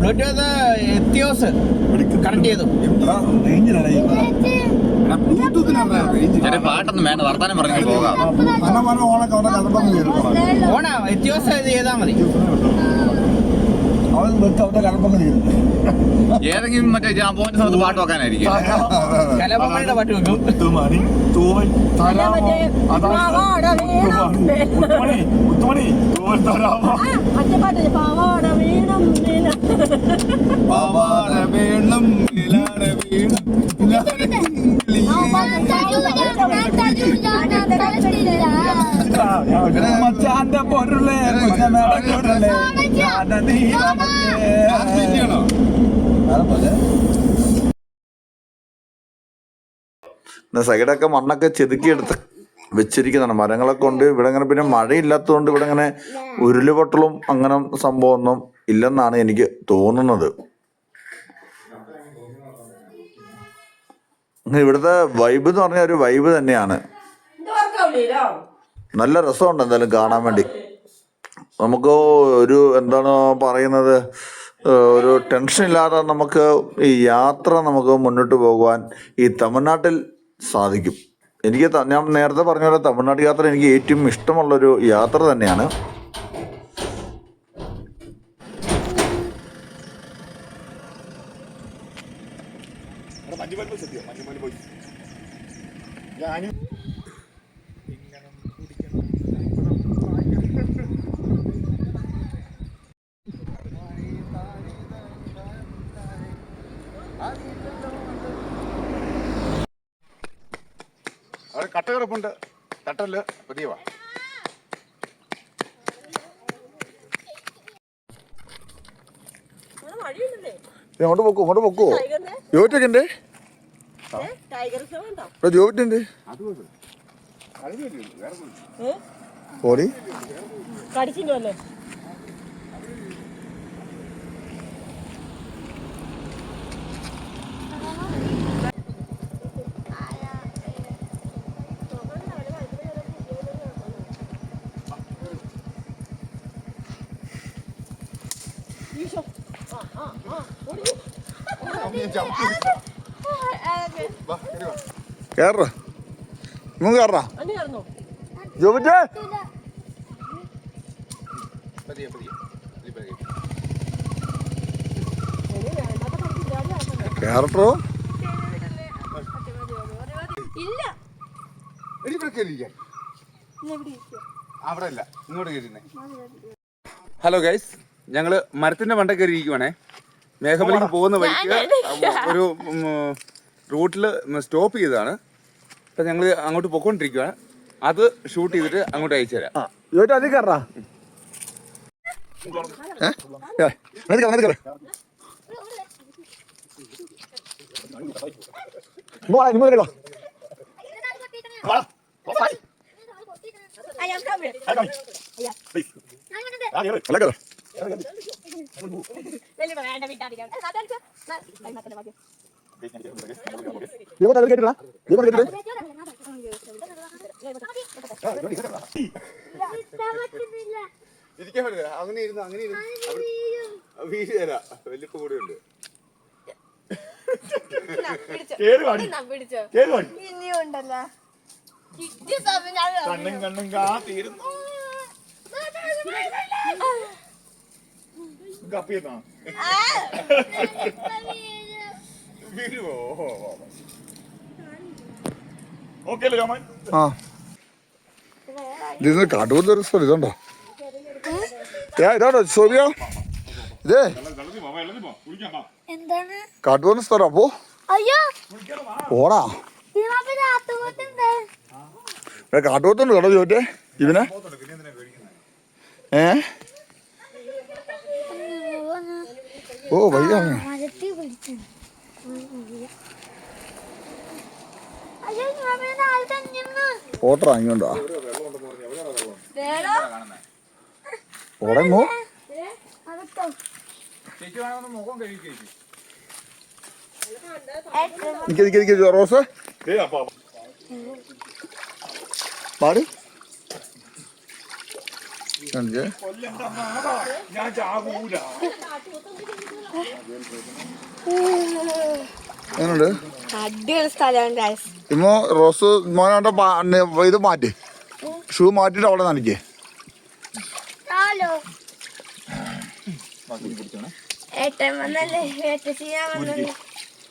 Bluetooth Etios. Connect ചെയ്തു. ചേട്ടാ പാട്ടൊന്നും വേണ്ട. വർത്താനം പറഞ്ഞു പോകാം. ഓണാ എത്തിയോസ് ഇത് ചെയ്താൽ മതി. ഏതെങ്കിലും മറ്റേ ഞാൻ പോകുന്ന സ്ഥലത്ത് പാട്ട് വെക്കാനായിരിക്കും. കലപമ്മയുടെ പാട്ട് വെക്കും. മറ്റേ പാട്ടില്ലേ പാവാട വീണം വീണം വീണം. മച്ചാന്റെ പൊരുളെ സൈഡൊക്കെ മണ്ണൊക്കെ ചെതുക്കിയെടുത്ത് വെച്ചിരിക്കുന്നതാണ് മരങ്ങളൊക്കെ ഉണ്ട്. ഇവിടെ ഇങ്ങനെ പിന്നെ മഴയില്ലാത്തതുകൊണ്ട് ഇവിടെ ഇങ്ങനെ ഉരുളുപൊട്ടലും അങ്ങനെ സംഭവമൊന്നും ഇല്ലെന്നാണ് എനിക്ക് തോന്നുന്നത്. ഇവിടുത്തെ വൈബ് എന്ന് പറഞ്ഞ ഒരു വൈബ് തന്നെയാണ്. നല്ല രസമുണ്ട് എന്തായാലും കാണാൻ വേണ്ടി. നമുക്ക് ഒരു എന്താണ് പറയുന്നത് ഒരു ടെൻഷൻ ഇല്ലാതെ നമുക്ക് ഈ യാത്ര നമുക്ക് മുന്നോട്ട് പോകുവാൻ ഈ തമിഴ്നാട്ടിൽ സാധിക്കും. എനിക്ക് ഞാൻ നേരത്തെ പറഞ്ഞ പോലെ തമിഴ്നാട് യാത്ര എനിക്ക് ഏറ്റവും ഇഷ്ടമുള്ളൊരു യാത്ര തന്നെയാണ്. അവിടെ കട്ട കിടപ്പുണ്ട് തട്ടൽ പുതിയ വാ വഴിയുണ്ടല്ലേ? ഇത് അങ്ങോട്ട് പൊക്കോ അങ്ങോട്ട് പൊക്കോ. ജോയിറ്റൊക്കെ ഉണ്ട് ഇവിടെ ജോയിറ്റ് ഉണ്ട് ഓടി. കടിച്ചിട്ടോ പതിയെ പതിയെ പതിയെ പതിയെ കയറട്ടോ ഇല്ല അവിടെ അല്ല ഇങ്ങോട്ട് കയറ്റുന്നേ ഹലോ ഗൈസ് ഞങ്ങൾ മരത്തിന്റെ മണ്ട കയറി ഇരിക്കുവാണേ. മേഘമലയ്ക്ക് പോകുന്ന വഴിക്ക് ഒരു റൂട്ടിൽ സ്റ്റോപ്പ് ചെയ്തതാണ്. അപ്പൊ ഞങ്ങൾ അങ്ങോട്ട് പോയിക്കൊണ്ടിരിക്കുകയാണ് അത് ഷൂട്ട് ചെയ്തിട്ട് അങ്ങോട്ട് അയച്ചു തരാം. അതിൽ കയറാ. I am coming. വലിയ വേണ്ട വിട്ടാടിക്കാം ഇരിക്കാൻ പറ്റില്ല അങ്ങനെ ഇരുന്നു അങ്ങനെ ഇരുന്നു വീട് തരാ വലിയ കൂടെ ഉണ്ട് പിടിച്ചോ ഇനിയും ഉണ്ടല്ലോ കണ്ണും കാ കാത്തിരുന്നു കപ്പിയെന്നാ വീഴുവോ ഓക്കെ അല്ലേ രാമൻ ആ സ്ഥലം ഇതുണ്ടോ? ഇതാണോ സോബിയോ ഇതേ. കാട്ടുപോകുന്ന സ്ഥലം അപ്പോ? ഇവിടെ കാട്ടുപോത്തുണ്ട് കേട്ടോ ചോദിച്ചേ ഇവനെ? ഏ ഓ വയ്യ മരത്തിൽ പിടിച്ചു അയ്യോ ഞാൻ ആൾ തന്നെ ഓട്ടറാ ഇങ്ങോട്ടാ ഓടങ്ങോ. വയ്യ നിക്ക് നിക്ക് നിക്ക് റോസ്. പാട്. ഞാൻ ചാകൂല എങ്ങനെയുണ്ട് അടിപൊളി സ്ഥലമാണ് ഇമ്മോ റോസ് മോനോണ്ട ഇത് മാറ്റി. ഷൂ മാറ്റിട്ട് അവിടെ നനയ്ക്കേ.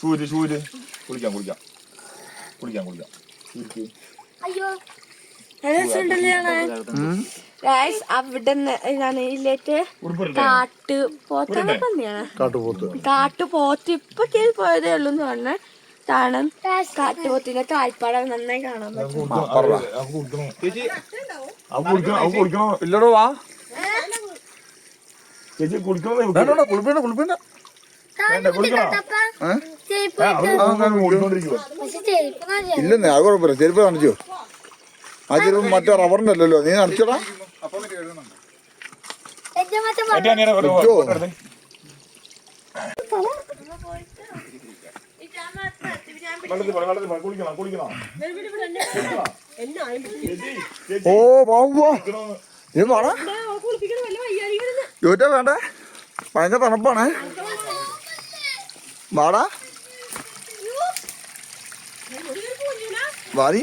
സൂര്യ സൂര്യ കുളിക്കാം കുളിക്കാം കുളിക്കാം കുളിക്കാം അയ്യോ ഗൈസ് അവിടെ ഞാൻ ഇതിലേക്ക് കാട്ട് പോത്താണ് പന്നിയാണ് കാട്ടുപോത്ത് കാട്ടു പോത്ത്. ഇപ്പൊ കീഴിൽ പോയതേ ഉള്ളൂ എന്ന് പറഞ്ഞ താണം കാട്ടുപോത്തിന്റെ കാൽപ്പാടം. നന്നായി കാണാൻ പറ്റും. ഇല്ലടോ വാ. കുളിപ്പേണ്ട കുളിപ്പേണ്ട. ഇല്ലെന്നേ അത് കുഴപ്പമില്ല. ചെരുപ്പ് കാണിച്ചോ ചെരുപ്പ് മറ്റേ റബ്ബറിന്റെ അല്ലല്ലോ നീ വെച്ചോ ഓ പോവാ നീ പോണ ചോറ്റാ വേണ്ട? ഭയങ്കര തണുപ്പാണ്. വാടാ. വാരി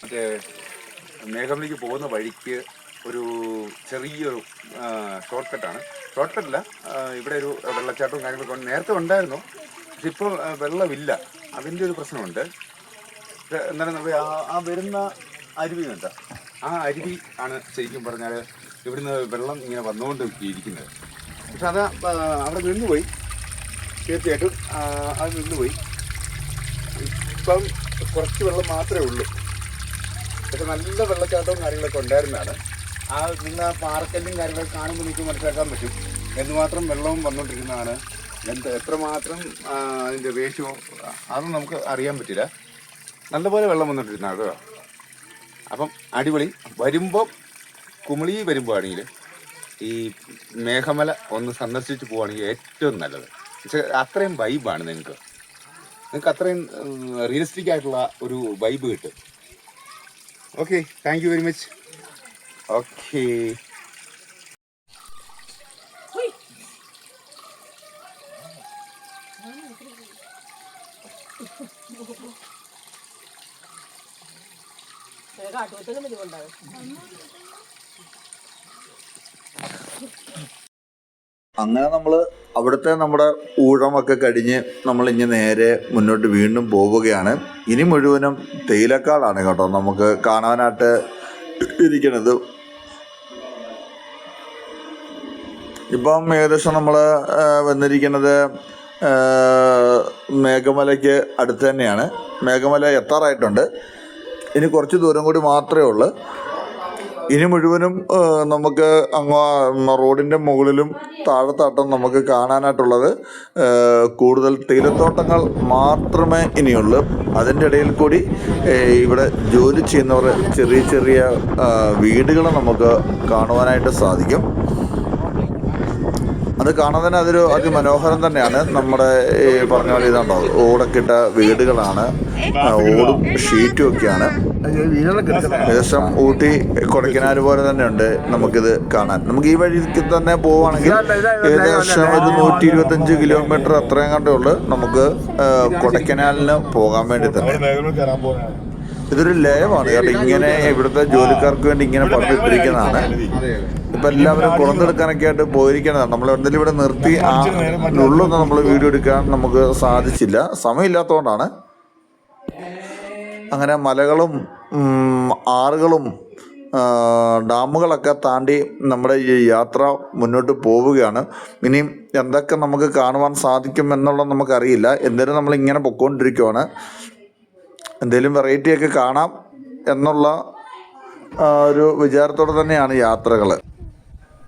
മറ്റേ മേഘമിലേക്ക് പോകുന്ന വഴിക്ക് ഒരു ചെറിയൊരു ഷോർട്ട് കട്ടാണ് ഷോർട്ട് കട്ടല്ല ഇവിടെ ഒരു വെള്ളച്ചാട്ടവും കാര്യങ്ങളൊക്കെ നേരത്തെ ഉണ്ടായിരുന്നു പക്ഷെ ഇപ്പോൾ വെള്ളമില്ല. അതിന്റെ ഒരു പ്രശ്നമുണ്ട്. എന്താണ് ആ- വരുന്ന അരുവി കണ്ട ആ അരുവി ആണ് ശരിക്കും പറഞ്ഞാൽ ഇവിടുന്ന് വെള്ളം ഇങ്ങനെ വന്നുകൊണ്ട് ഇരിക്കുന്നത് പക്ഷെ അത് അവിടെ നിന്നുപോയി തീർച്ചയായിട്ടും അത് നിന്നുപോയി. ഇപ്പം കുറച്ച് വെള്ളം മാത്രമേ ഉള്ളൂ. പക്ഷെ നല്ല വെള്ളച്ചാട്ടവും കാര്യങ്ങളൊക്കെ ഉണ്ടായിരുന്നതാണ് ആ നിങ്ങൾ ആ പാറക്കല്ലും കാര്യങ്ങളൊക്കെ കാണുമ്പോൾ നിങ്ങൾക്ക് മനസ്സിലാക്കാൻ പറ്റും. എന്തുമാത്രം വെള്ളവും വന്നുകൊണ്ടിരിക്കുന്നതാണ്. എന്ത് എത്രമാത്രം അതിന്റെ റേഷ്യോ അതൊന്നും നമുക്ക് അറിയാൻ പറ്റില്ല. നല്ലപോലെ വെള്ളം വന്നുകൊണ്ടിരുന്ന കേട്ടോ. അപ്പം അടിപൊളി. വരുമ്പോൾ കുമിളി വരുമ്പോൾ ആണെങ്കിൽ ഈ മേഘമല ഒന്ന് സന്ദർശിച്ച് പോവുകയാണെങ്കിൽ ഏറ്റവും നല്ലത്. പക്ഷേ അത്രയും വൈബാണ് നിങ്ങൾക്ക്. നിങ്ങൾക്ക് അത്രയും റിയലിസ്റ്റിക് ആയിട്ടുള്ള ഒരു വൈബ് കിട്ടും. Okay thank you very much okay അങ്ങനെ നമ്മൾ അവിടുത്തെ നമ്മുടെ ഊഴമൊക്കെ കഴിഞ്ഞ് നമ്മൾ ഇനി നേരെ മുന്നോട്ട് വീണ്ടും പോവുകയാണ്. ഇനി മുഴുവനും തേയിലക്കാടാണ് കേട്ടോ നമുക്ക് കാണാനായിട്ട് ഇരിക്കണത്. ഇപ്പം ഏകദേശം നമ്മൾ വന്നിരിക്കുന്നത് മേഘമലയ്ക്ക് അടുത്ത് തന്നെയാണ്. മേഘമല എത്താറായിട്ടുണ്ട്. ഇനി കുറച്ച് ദൂരം കൂടി മാത്രമേ ഉള്ളൂ. ഇനി മുഴുവനും നമുക്ക് അങ്ങ് റോഡിന്റെ മുകളിലും താഴത്താട്ടം നമുക്ക് കാണാനായിട്ടുള്ളത് കൂടുതൽ തേയിലത്തോട്ടങ്ങൾ മാത്രമേ ഇനിയുള്ളൂ. അതിന്റെ ഇടയിൽ കൂടി ഇവിടെ ജോലി ചെയ്യുന്നവർ ചെറിയ ചെറിയ വീടുകൾ നമുക്ക് കാണുവാനായിട്ട് സാധിക്കും. അത് കാണാൻ തന്നെ അതൊരു അതിമനോഹരം തന്നെയാണ്. നമ്മുടെ ഈ പറഞ്ഞ പോലെ ഇതുണ്ടോ ഓടക്കിട്ട വീടുകളാണ്. ഓടും ഷീറ്റും ഒക്കെയാണ്. ഏകദേശം ഊട്ടി കൊടൈക്കനാൽ പോലെ തന്നെ ഉണ്ട് നമുക്കിത് കാണാൻ. നമുക്ക് ഈ വഴിക്ക് തന്നെ പോവുകയാണെങ്കിൽ ഏകദേശം ഒരു നൂറ്റി ഇരുപത്തഞ്ച് കിലോമീറ്റർ അത്രയും കണ്ടേ ഉള്ളു. നമുക്ക് കൊടക്കനാലിന് കൊടൈക്കനാലിന് പോകാൻ വേണ്ടി തന്നെ. ഇതൊരു ലയമാണ്. കാരണം ഇങ്ങനെ ഇവിടുത്തെ ജോലിക്കാർക്ക് വേണ്ടി ഇങ്ങനെ പറഞ്ഞിട്ടിരിക്കുന്നതാണ്. ഇപ്പൊ എല്ലാവരും കുളന്തെടുക്കാനൊക്കെ ആയിട്ട് പോയിരിക്കണതാണ്. നമ്മൾ എന്തെങ്കിലും ഇവിടെ നിർത്തി ആ ഉള്ളൊന്നും നമ്മൾ വീഡിയോ എടുക്കാൻ നമുക്ക് സാധിച്ചില്ല. സമയമില്ലാത്തതുകൊണ്ടാണ്. അങ്ങനെ മലകളും ആറുകളും ഡാമുകളൊക്കെ താണ്ടി നമ്മുടെ ഈ യാത്ര മുന്നോട്ട് പോവുകയാണ്. ഇനിയും എന്തൊക്കെ നമുക്ക് കാണുവാൻ സാധിക്കും എന്നുള്ളത് നമുക്കറിയില്ല. എന്തേലും നമ്മൾ ഇങ്ങനെ പൊക്കോണ്ടിരിക്കുവാണ്. എന്തേലും വെറൈറ്റിയൊക്കെ കാണാം എന്നുള്ള ഒരു വിചാരത്തോടെ തന്നെയാണ് യാത്രകൾ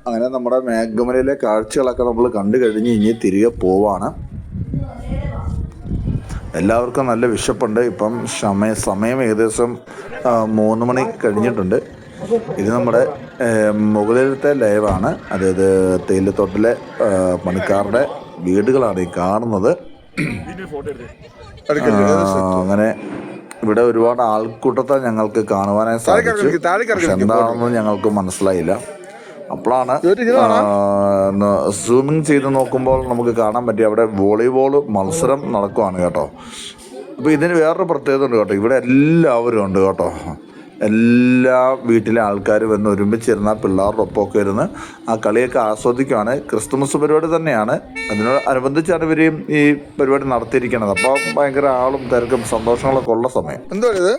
അങ്ങനെ നമ്മുടെ മേഘമലയിലെ കാഴ്ചകളൊക്കെ നമ്മൾ കണ്ടു കഴിഞ്ഞ് ഇനി തിരികെ പോവാണ്. എല്ലാവർക്കും നല്ല വിശപ്പുണ്ട്. ഇപ്പം സമയ സമയം ഏകദേശം മൂന്ന് മണി കഴിഞ്ഞിട്ടുണ്ട്. ഇത് നമ്മുടെ മുകളിലത്തെ ലൈവാണ് അതായത് തേയിലത്തോട്ടിലെ പണിക്കാരുടെ വീടുകളാണ് ഈ കാണുന്നത്. അങ്ങനെ ഇവിടെ ഒരുപാട് ആൾക്കൂട്ടത്തെ ഞങ്ങൾക്ക് കാണുവാനായി സാധിച്ചു. എന്താണെന്ന് ഞങ്ങൾക്ക് മനസ്സിലായില്ല. അപ്പോഴാണ് സൂമിങ് ചെയ്ത് നോക്കുമ്പോൾ നമുക്ക് കാണാൻ പറ്റിയ അവിടെ വോളിബോൾ മത്സരം നടക്കുവാണ് കേട്ടോ. അപ്പോൾ ഇതിന് വേറൊരു പ്രത്യേകത ഉണ്ട് കേട്ടോ. ഇവിടെ എല്ലാവരും ഉണ്ട് കേട്ടോ. എല്ലാ വീട്ടിലെ ആൾക്കാരും വന്ന് ഒരുമിച്ചിരുന്ന പിള്ളേരുടെ ഒപ്പമൊക്കെ ഇരുന്ന് ആ കളിയൊക്കെ ആസ്വദിക്കുകയാണ് ക്രിസ്തുമസ് പരിപാടി തന്നെയാണ്. അതിനോട് അനുബന്ധിച്ചാണ് ഇവരെയും ഈ പരിപാടി നടത്തിയിരിക്കുന്നത്. അപ്പോൾ ഭയങ്കര ആളും തിരക്കും സന്തോഷങ്ങളൊക്കെ ഉള്ള സമയം. എന്തോ ഇത്?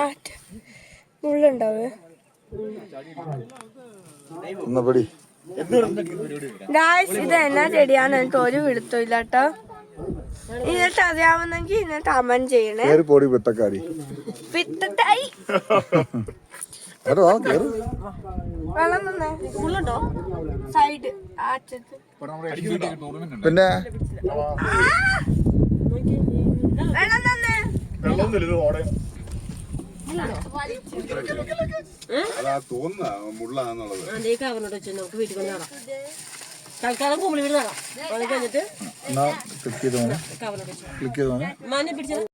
ആറ്റ മുള്ളുണ്ടാവേ പടി. ഗായ്സ് ഇത് എന്നാ ചെടിയാന്ന് എനിക്ക് ഒരു പിടുത്തമില്ല കേട്ടോ ഇതിട്ട് അറിയാവുന്നെങ്കിൽ ഇന്നിട്ട് അമൻ ചെയ്യണേ. കേറി പിത്തക്കാരി. ആറ്റത്ത് പിന്നെ? അവനോട് വെച്ച് വീട്ടിൽ തൽക്കാലം കുമ്പളി വീട് നടാം കഴിഞ്ഞിട്ട് മാനെ പിടിച്ചത്